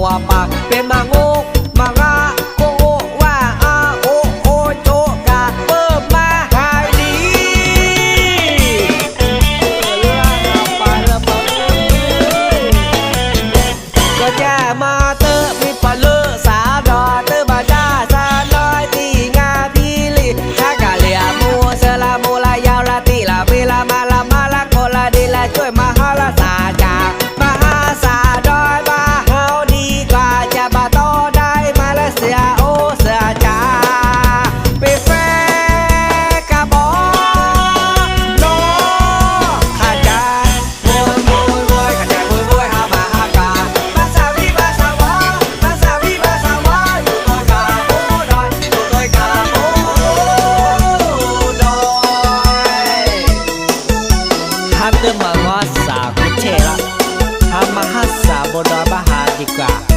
หัวปากเป็นมางโงมางาโอโว่าอาโอโอโจกาเปิบมาหายดีเรือเปแล้วก็แจ่มาเตอร์มีปลาเลอ 한글만화 사구체라 하마하사 보라바하디과